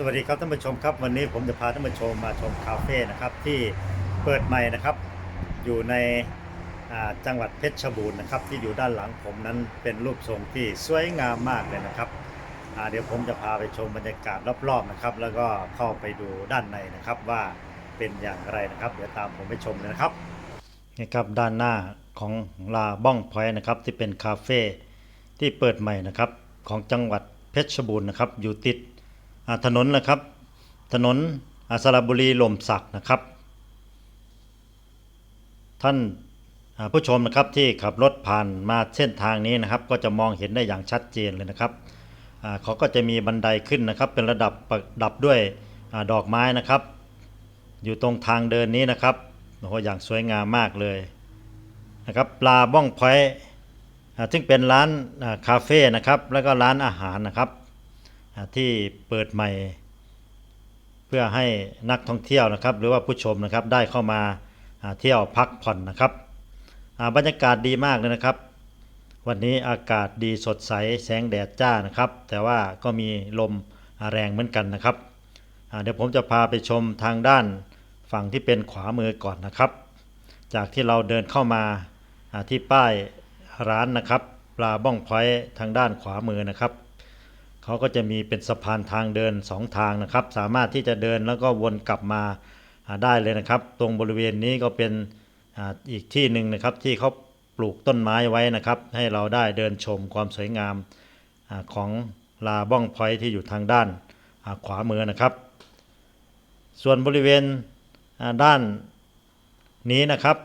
สวัสดีครับท่านผู้ชมครับ วันนี้ผมจะพาท่านผู้ชมมาชมคาเฟ่นะครับที่เปิดใหม่นะครับ อยู่ในจังหวัดเพชรบูรณ์นะครับ ที่อยู่ด้านหลังผมนั้นเป็นรูปทรงที่สวยงามมากเลยนะครับเดี๋ยวผมจะพาไปชมบรรยากาศรอบๆนะครับ แล้วก็เข้าไปดูด้านในนะครับว่าเป็นอย่างไรนะครับ เดี๋ยวตามผมไปชมเลยนะครับนี่ครับด้านหน้าของลาบ้องพอยนะครับ ที่เป็นคาเฟ่ที่เปิดใหม่นะครับของจังหวัดเพชรบูรณ์นะครับ อยู่ติด ถนนนะครับ ถนนอาสระบุรีลมสักนะครับ ท่านผู้ชมนะครับที่ขับรถผ่านมาเส้นทางนี้นะครับ ก็จะมองเห็นได้อย่างชัดเจนเลยนะครับเขาก็จะมีบันไดขึ้นนะครับ เป็นระดับประดับด้วยอดอกไม้นะครับ อยู่ตรงทางเดินนี้นะครับโอ้โหอย่างสวยงามมากเลยนะครับปลาบ้องพอยซึ่งเป็นร้านคาเฟ่นะครับ แล้วก็ร้านอาหารนะครับ ที่เปิดใหม่ เพื่อให้นักท่องเที่ยวนะครับ หรือว่าผู้ชมนะครับได้เข้ามาเที่ยวพักผ่อนนะครับบรรยากาศดีมากเลยนะครับ วันนี้อากาศดีสดใสแสงแดดจ้านะครับ แต่ว่าก็มีลมแรงเหมือนกันนะครับเดี๋ยวผมจะพาไปชมทางด้านฝั่งที่เป็นขวามือก่อนนะครับ จากที่เราเดินเข้ามาอ่าที่ป้ายร้านนะครับปลาบ้องพอยทางด้านขวามือนะครับ เขาก็จะมีเป็นสะพานทางเดินสองทางนะครับ สามารถที่จะเดินแล้วก็วนกลับมาได้เลยนะครับ ตรงบริเวณนี้ก็เป็นอ,อีกที่หนึ่งนะครับที่เขาปลูกต้นไม้ไว้นะครับ ให้เราได้เดินชมความสวยงามอของลาบ้องพอยที่อยู่ทางด้านาขวามือนะครับ ส่วนบริเวณด้านนี้นะครับ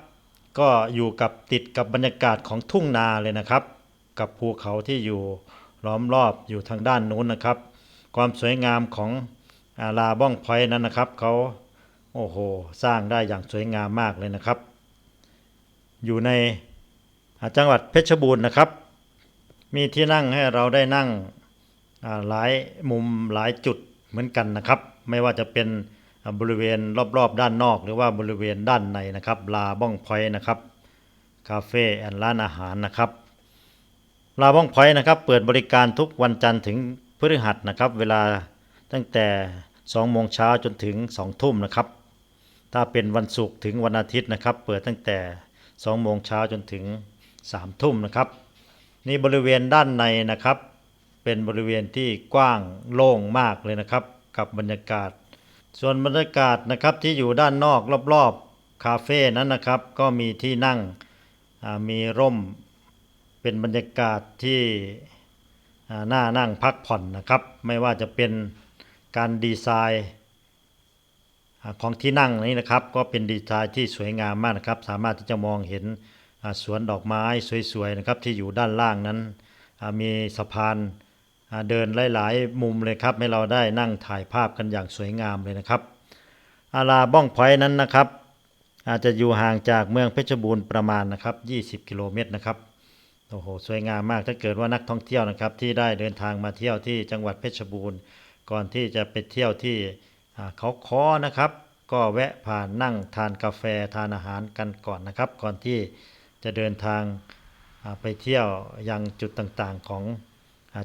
ก็อยู่กับติดกับบรรยากาศของทุ่งนาเลยนะครับ กับภูเขาที่อยู่ ล้อมรอบอยู่ทางด้านนู้นนะครับ ความสวยงามของอาลาบ้องพอยนั้นนะครับเขาโอ้โหสร้างได้อย่างสวยงามมากเลยนะครับ อยู่ในจังหวัดเพชรบูรณ์นะครับ มีที่นั่งให้เราได้นั่งหลายมุมหลายจุดเหมือนกันนะครับ ไม่ว่าจะเป็นบริเวณรอบๆ ด้านนอก หรือว่าบริเวณด้านในนะครับลาบ้องพอยนะครับคาเฟ่แอนร้านอาหารนะครับ ลาบ้องพอยนะครับเปิดบริการทุกวันจันทร์ถึงพฤหัสนะครับ เวลาตั้งแต่2โมงเช้าจนถึง2ทุ่มนะครับ ถ้าเป็นวันศุกร์ถึงวันอาทิตย์นะครับ เปิดตั้งแต่2โมงเช้าจนถึง3ทุ่มนะครับ นี่บริเวณด้านในนะครับ เป็นบริเวณที่กว้างโล่งมากเลยนะครับ กับบรรยากาศ ส่วนบรรยากาศนะครับที่อยู่ด้านนอกรอบๆคาเฟ่นั้นนะครับ ก็มีที่นั่งมีร่ม เป็นบรรยากาศที่น่านั่งพักผ่อนนะครับ ไม่ว่าจะเป็นการดีไซน์ของที่นั่งนี้นะครับ ก็เป็นดีไซน์ที่สวยงามมากนะครับ สามารถที่จะมองเห็นสวนดอกไม้สวยๆนะครับ ที่อยู่ด้านล่างนั้นมีสะพานเดินหลาย ๆ มุมเลยครับ ให้เราได้นั่งถ่ายภาพกันอย่างสวยงามเลยนะครับ อาลาบ้องพอยนั้นนะครับ อาจจะอยู่ห่างจากเมืองเพชรบูรณ์ประมาณนะครับ 20 กิโลเมตรนะครับ โอ้โหสวยงามมากถ้าเกิดว่านักท่องเที่ยวนะครับ ที่ได้เดินทางมาเที่ยวที่จังหวัดเพชรบูรณ์ ก่อนที่จะไปเที่ยวที่เขาค้อนะครับ ก็แวะผ่านนั่งทานกาแฟทานอาหารกันก่อนนะครับ ก่อนที่จะเดินทางไปเที่ยวยังจุดต่างๆของ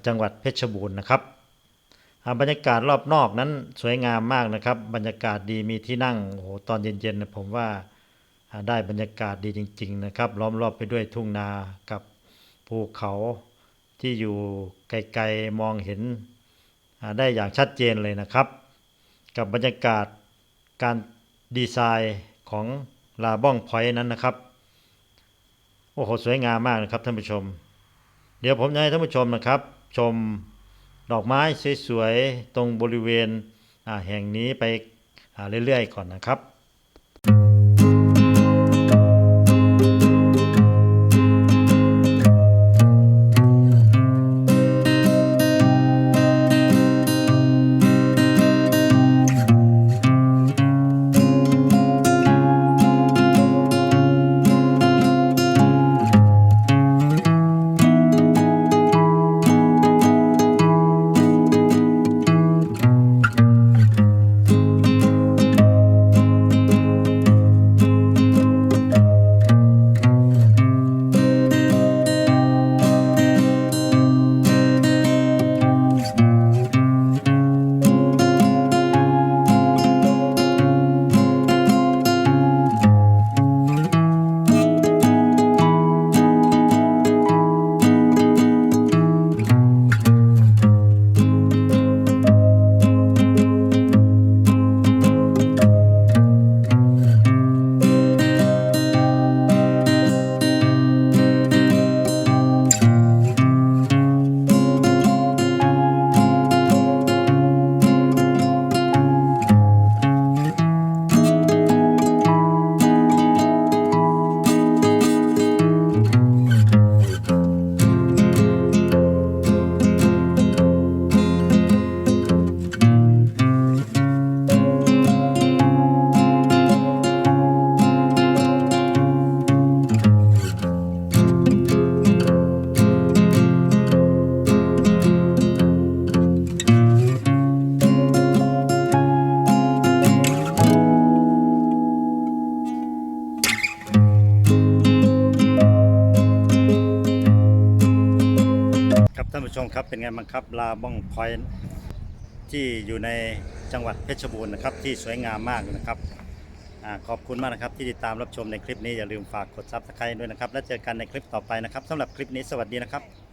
จังหวัดเพชรบูรณ์นะครับบรรยากาศรอบนอกนั้นสวยงามมากนะครับ บรรยากาศดีมีที่นั่งโอ้โหตอนเย็นๆนยผมว่าได้บรรยากาศดีจริง ๆ นะครับ ล้อมรอบไปด้วยทุ่งนากับ ภูเขาที่อยู่ไกลๆมองเห็นได้อย่างชัดเจนเลยนะครับ กับบรรยากาศการดีไซน์ของลาบ้องพอยนั้นนะครับ โอ้โหสวยงามมากนะครับท่านผู้ชม เดี๋ยวผมจะให้ท่านผู้ชมนะครับ ชมดอกไม้สวยๆตรงบริเวณแห่งนี้ไปเรื่อยๆก่อนนะครับ ครับเป็นไงบ้างครับลาบ้องพอยที่อยู่ในจังหวัดเพชรบูรณ์นะครับที่สวยงามมากนะครับอขอบคุณมากนะครับที่ติดตามรับชมในคลิปนี้อย่าลืมฝากกดซับสไครต์ด้วยนะครับ แล้วเจอกันในคลิปต่อไปนะครับสำหรับคลิปนี้สวัสดีนะครับ